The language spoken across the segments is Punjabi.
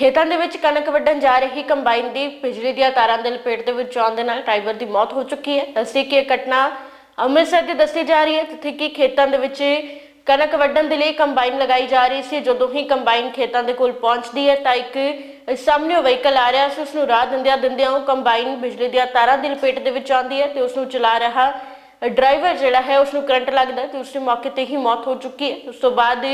ਖੇਤਾਂ ਦੇ ਵਿੱਚ ਕਣਕ ਵੱਢਣ ਜਾ ਰਹੀ ਕੰਬਾਈਨ ਦੀ ਬਿਜਲੀ ਦੀਆਂ ਤਾਰਾਂ ਦੇ ਲਪੇਟ ਦੇ ਵਿੱਚ ਆਉਣ ਦੇ ਨਾਲ ਡਰਾਈਵਰ ਦੀ ਮੌਤ ਹੋ ਚੁੱਕੀ ਹੈ। ਦੱਸੀ ਕਿ ਇਹ ਘਟਨਾ ਅੰਮ੍ਰਿਤਸਰ ਦੀ ਦੱਸੀ ਜਾ ਰਹੀ ਹੈ। ਜਿੱਥੇ ਕਿ ਖੇਤਾਂ ਦੇ ਵਿੱਚ ਕਣਕ ਵੱਢਣ ਦੇ ਲਈ ਕੰਬਾਈਨ ਲਗਾਈ ਜਾ ਰਹੀ ਸੀ। ਜਦੋਂ ਹੀ ਕੰਬਾਈਨ ਖੇਤਾਂ ਦੇ ਕੋਲ ਪਹੁੰਚਦੀ ਹੈ ਤਾਂ ਇੱਕ ਸਾਹਮਣੇ ਵਹੀਕਲ ਆ ਰਿਹਾ ਸੀ। ਉਸ ਨੂੰ ਰਾਹ ਦਿੰਦਿਆਂ ਦਿੰਦਿਆਂ ਉਹ ਕੰਬਾਈਨ ਬਿਜਲੀ ਦੀਆਂ ਤਾਰਾਂ ਦੀ ਲਪੇਟ ਦੇ ਵਿੱਚ ਆਉਂਦੀ ਹੈ ਤੇ ਉਸ ਨੂੰ ਚਲਾ ਰਿਹਾ ਡਰਾਈਵਰ ਜਿਹੜਾ ਹੈ ਉਸ ਨੂੰ ਕਰੰਟ ਲੱਗਦਾ ਹੈ ਤੇ ਉਸ ਦੀ ਮੌਕੇ ਤੇ ਹੀ ਮੌਤ ਹੋ ਚੁੱਕੀ ਹੈ। ਉਸ ਤੋਂ ਬਾਅਦ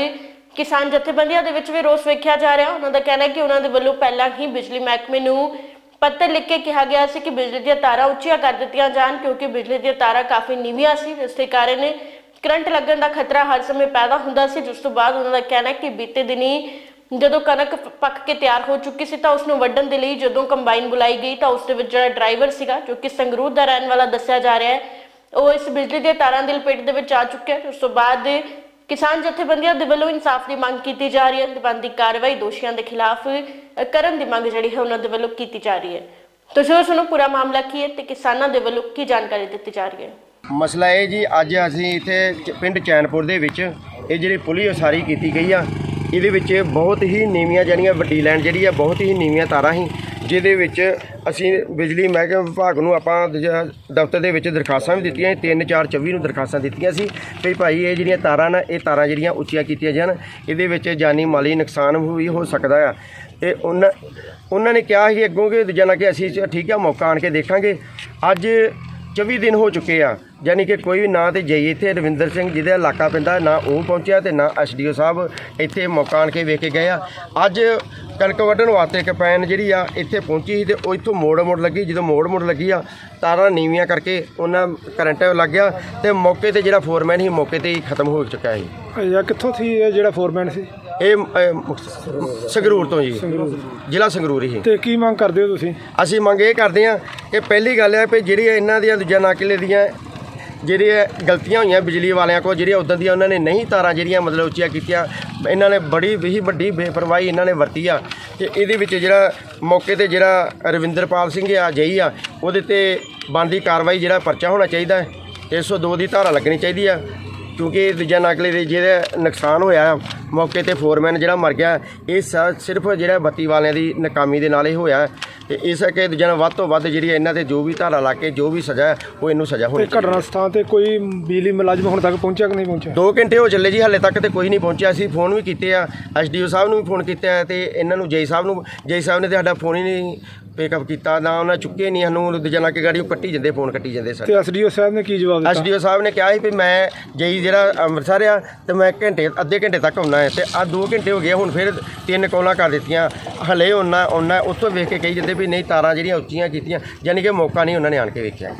ਕਿਸਾਨ ਜਥੇਬੰਦੀਆਂ ਦੇ ਵਿੱਚ ਵੀ ਰੋਸ ਵੇਖਿਆ ਜਾ ਰਿਹਾ। ਉਹਨਾਂ ਦਾ ਕਹਿਣਾ ਹੈ ਕਿ ਉਹਨਾਂ ਦੇ ਵੱਲੋਂ ਪਹਿਲਾਂ ਹੀ ਬਿਜਲੀ ਮਹਿਕਮੇ ਨੂੰ ਪੱਤਰ ਲਿਖ ਕੇ ਕਿਹਾ ਗਿਆ ਸੀ ਕਿ ਬਿਜਲੀ ਦੀਆਂ ਤਾਰਾਂ ਉੱਚੀਆਂ ਕਰ ਦਿੱਤੀਆਂ ਜਾਣ, ਕਿਉਂਕਿ ਬਿਜਲੀ ਦੀਆਂ ਤਾਰਾਂ ਕਾਫੀ ਨੀਵੀਆਂ ਸੀ। ਜਿਸ ਦੇ ਕਾਰਨ ਕਰੰਟ ਲੱਗਣ ਦਾ ਖਤਰਾ ਹਰ ਸਮੇਂ ਪੈਦਾ ਹੁੰਦਾ ਸੀ। ਜਿਸ ਤੋਂ ਬਾਅਦ ਉਹਨਾਂ ਦਾ ਕਹਿਣਾ ਹੈ ਕਿ ਬੀਤੇ ਦਿਨੀ ਜਦੋਂ ਕਣਕ ਪੱਕ ਕੇ ਤਿਆਰ ਹੋ ਚੁੱਕੀ ਸੀ ਤਾਂ ਉਸ ਨੂੰ ਵੱਢਣ ਦੇ ਲਈ ਜਦੋਂ ਕੰਬਾਈਨ ਬੁਲਾਈ ਗਈ ਤਾਂ ਉਸ ਦੇ ਵਿੱਚ ਜਿਹੜਾ ਡਰਾਈਵਰ ਸੀਗਾ, ਜੋ ਕਿ ਸੰਗਰੂਰ ਦਾ ਰਹਿਣ ਵਾਲਾ ਦੱਸਿਆ ਜਾ ਰਿਹਾ ਹੈ, ਉਹ ਇਸ ਬਿਜਲੀ ਦੀਆਂ ਤਾਰਾਂ ਦੀ ਲਪੇਟ ਦੇ ਵਿੱਚ ਆ ਚੁੱਕਿਆ ਉਸ ਤੋਂ ਬਾਅਦ ਕਿਸਾਨ ਜਥੇਬੰਦੀਆਂ ਦੇ ਵੱਲੋਂ ਇਨਸਾਫ ਦੀ ਮੰਗ ਕੀਤੀ ਜਾ ਰਹੀ ਹੈ ਤੇ ਬਣਦੀ ਕਾਰਵਾਈ ਦੋਸ਼ੀਆਂ ਦੇ ਖਿਲਾਫ ਕਰਨ ਦੀ ਮੰਗ ਜਿਹੜੀ ਹੈ ਉਹਨਾਂ ਦੇ ਵੱਲੋਂ ਕੀਤੀ ਜਾ ਰਹੀ ਹੈ। ਤੁਸੀਂ ਉਹ ਸੁਣੋ ਪੂਰਾ ਮਾਮਲਾ ਕੀ ਹੈ ਤੇ ਕਿਸਾਨਾਂ ਦੇ ਵੱਲੋਂ ਕੀ ਜਾਣਕਾਰੀ ਦਿੱਤੀ ਜਾ ਰਹੀ ਹੈ? ਮਸਲਾ ਇਹ ਜੀ, ਅੱਜ ਅਸੀਂ ਇੱਥੇ ਪਿੰਡ ਚੈਨਪੁਰ ਦੇ ਵਿੱਚ ਇਹ ਜਿਹੜੀ ਪੁਲੀ ਉਸਾਰੀ ਕੀਤੀ ਗਈ ਆ, ਇਹਦੇ ਵਿੱਚ ਬਹੁਤ ਹੀ ਨੀਵੀਆਂ ਜਿਹੜੀਆਂ ਵੱਡੀ ਲਾਈਨ ਜਿਹੜੀ ਆ, ਬਹੁਤ ਹੀ ਨੀਵੀਆਂ ਤਾਰਾਂ ਸੀ। ਜਿਹਦੇ ਵਿੱਚ ਅਸੀਂ ਬਿਜਲੀ ਮਹਿਕਮੇ ਵਿਭਾਗ ਨੂੰ ਆਪਾਂ ਦਫ਼ਤਰ ਦੇ ਵਿੱਚ ਦਰਖਾਸਤਾਂ ਵੀ ਦਿੱਤੀਆਂ 3 4 24 ਨੂੰ ਦਰਖਾਸਤਾਂ ਦਿੱਤੀਆਂ ਸੀ। ਵੀ ਭਾਈ ਇਹ ਜਿਹੜੀਆਂ ਤਾਰਾਂ ਨਾ, ਇਹ ਤਾਰਾਂ ਜਿਹੜੀਆਂ ਉੱਚੀਆਂ ਕੀਤੀਆਂ ਜਾਣ, ਇਹਦੇ ਵਿੱਚ ਜਾਨੀ ਮਾਲੀ ਨੁਕਸਾਨ ਵੀ ਹੋ ਸਕਦਾ ਆ। ਤੇ ਉਹਨਾਂ ਉਹਨਾਂ ਨੇ ਕਿਹਾ ਸੀ ਅੱਗੋਂ ਕਿ ਦੂਜਾ ਨਾ ਕਿ ਅਸੀਂ ਠੀਕ ਆ, ਮੌਕਾ ਆਣ ਕੇ ਦੇਖਾਂਗੇ। ਅੱਜ 24 ਦਿਨ ਹੋ ਚੁੱਕੇ ਆ। ਯਾਨੀ ਕਿ ਕੋਈ ਵੀ ਨਾ ਤੇ ਜਈ ਇੱਥੇ ਰਵਿੰਦਰ ਸਿੰਘ ਜਿਹਦੇ ਇਲਾਕਾ ਪੈਂਦਾ, ਨਾ ਉਹ ਪਹੁੰਚਿਆ ਤੇ ਨਾ ਐਸਡੀਓ ਸਾਹਿਬ ਇੱਥੇ ਮੌਕਾ ਆਣ ਕੇ ਵੇਖ ਕੇ ਗਏ ਆ। ਅੱਜ ਕਣਕ ਵੱਢਣ ਵਾਸਤੇ ਕਪੈਨ ਜਿਹੜੀ ਆ ਇੱਥੇ ਪਹੁੰਚੀ ਸੀ ਤੇ ਉਹ ਇੱਥੋਂ ਮੋੜ ਮੋੜ ਲੱਗੀ। ਜਦੋਂ ਮੋੜ ਮੋੜ ਲੱਗੀ ਆ, ਤਾਰਾਂ ਨੀਵੀਆਂ ਕਰਕੇ ਉਹਨਾਂ ਕਰੰਟ ਲੱਗ ਗਿਆ ਤੇ ਮੌਕੇ ਤੇ ਜਿਹੜਾ ਫੋਰਮੈਨ ਸੀ, ਮੌਕੇ ਤੇ ਹੀ ਖਤਮ ਹੋ ਚੁੱਕਾ ਸੀ। ਇਹ ਕਿੱਥੋਂ ਸੀ ਇਹ ਜਿਹੜਾ ਫੋਰਮੈਨ ਸੀ? ਇਹ ਅਹ, ਸੰਗਰੂਰ ਤੋਂ ਜੀ। ਜ਼ਿਲ੍ਹਾ ਸੰਗਰੂਰ ਹੀ। ਤੇ ਕੀ ਮੰਗ ਕਰਦੇ ਹੋ ਤੁਸੀਂ? ਅਸੀਂ ਮੰਗ ਇਹ ਕਰਦੇ ਹਾਂ ਕਿ ਪਹਿਲੀ ਗੱਲ ਹੈ ਕਿ ਜਿਹੜੀ ਇਹਨਾਂ ਦੀਆਂ ਦੂਜਾ ਨਾਕਿਲੇ ਦੀਆਂ ਜਿਹੜੀਆਂ ਗਲਤੀਆਂ ਹੋਈਆਂ ਬਿਜਲੀ ਵਾਲਿਆਂ ਕੋਲ ਜਿਹੜੀਆਂ ਉਦੋਂ ਦੀਆਂ ਉਹਨਾਂ ਨੇ ਨਹੀਂ ਤਾਰਾਂ ਜਿਹੜੀਆਂ ਮਤਲਬ ਉੱਚੀਆਂ ਕੀਤੀਆਂ ਇਹਨਾਂ ਨੇ ਬੜੀ ਵੀ ਵੱਡੀ ਬੇਪਰਵਾਹੀ ਇਹਨਾਂ ਨੇ ਵਰਤੀ ਆ। ਤੇ ਇਹਦੇ ਵਿੱਚ ਜਿਹੜਾ ਮੌਕੇ ਤੇ ਜਿਹੜਾ ਰਵਿੰਦਰਪਾਲ ਸਿੰਘ ਆ ਜਈ ਆ ਉਹਦੇ ਤੇ ਬਣਦੀ ਕਾਰਵਾਈ ਜਿਹੜਾ ਪਰਚਾ ਹੋਣਾ ਚਾਹੀਦਾ ਹੈ। 102 ਦੀ ਧਾਰਾ ਲੱਗਣੀ ਚਾਹੀਦੀ ਆ। ਕਿਉਂਕਿ ਦੂਜਾ ਨਕਲੇ ਦੇ ਜਿਹੜਾ ਨੁਕਸਾਨ ਹੋਇਆ, ਮੌਕੇ ਤੇ ਫੋਰਮੈਨ ਜਿਹੜਾ ਮਰ ਗਿਆ, ਇਹ ਸ- ਸਿਰਫ ਜਿਹੜਾ ਬੱਤੀ ਵਾਲਿਆਂ ਦੀ ਨਾਕਾਮੀ ਦੇ ਨਾਲ ਹੀ ਹੋਇਆ। ਤੇ ਇਸ ਕਰਕੇ ਦੂਜਾ ਵੱਧ ਤੋਂ ਵੱਧ ਜਿਹੜੀ ਇਹਨਾਂ ਤੇ ਜੋ ਵੀ ਧਾਰਾ ਲਾ ਕੇ ਜੋ ਵੀ ਸਜ਼ਾ ਹੈ ਉਹ ਇਹਨੂੰ ਸਜ਼ਾ ਹੋਣੀ ਚਾਹੀਦੀ ਘਟਨਾ ਸਥਾਨ ਤੇ ਕੋਈ ਬਿਜਲੀ ਮੁਲਾਜ਼ਮ ਹੁਣ ਤੱਕ ਪਹੁੰਚਿਆ ਕਿ ਨਹੀਂ ਪਹੁੰਚਿਆ? ਦੋ ਘੰਟੇ ਹੋ ਚੱਲੇ ਜੀ ਹਾਲੇ ਤੱਕ ਤੇ ਕੋਈ ਨਹੀਂ ਪਹੁੰਚਿਆ। ਅਸੀਂ ਫੋਨ ਵੀ ਕੀਤੇ ਆ ਐਸਡੀਓ ਸਾਹਿਬ ਨੂੰ ਵੀ ਫੋਨ ਕੀਤਾ ਹੈ ਤੇ ਇਹਨਾਂ ਨੂੰ ਜੈ ਸਾਹਿਬ ਨੂੰ ਜੈ ਸਾਹਿਬ ਨੇ ਤੇ ਸਾਡਾ ਫੋਨ ਹੀ ਨਹੀਂ ਪਿਕਅਪ ਕੀਤਾ ਨਾ ਉਹਨਾਂ ਚੁੱਕੇ ਨਹੀਂ ਸਾਨੂੰ ਲਾ ਕੇ ਗਾੜੀ ਕੱਟੀ ਜਾਂਦੇ ਫੋਨ ਕੱਟੀ ਜਾਂਦੇ ਸਰ। ਤੇ ਐਸਡੀਓ ਸਾਹਿਬ ਨੇ ਕੀ ਜਵਾਬ ਦਿੱਤਾ? ਐਸਡੀਓ ਸਾਹਿਬ ਨੇ ਕਿਹਾ ਸੀ ਵੀ ਮੈਂ ਜਈ ਜਿਹੜਾ ਅੰਮ੍ਰਿਤਸਰ ਆ ਤੇ ਮੈਂ ਘੰਟੇ ਅੱਧੇ ਘੰਟੇ ਤੱਕ ਆਉਣਾ ਹੈ। ਤੇ ਆ 2 ਘੰਟੇ ਹੋ ਗਏ ਹੁਣ ਫਿਰ ਤਿੰਨ ਕੌਲਾਂ ਕਰ ਦਿੱਤੀਆਂ। ਹਲੇ ਉਹਨਾਂ ਉਹਨਾਂ ਉੱਥੋਂ ਵੇਖ ਕੇ ਕਹੀ ਜਾਂਦੇ ਵੀ ਨਹੀਂ ਤਾਰਾਂ ਜਿਹੜੀਆਂ ਉੱਚੀਆਂ ਕੀਤੀਆਂ ਯਾਨੀ ਕਿ ਮੌਕਾ ਨਹੀਂ ਉਹਨਾਂ ਨੇ ਆਣ ਕੇ ਵੇਖਿਆ।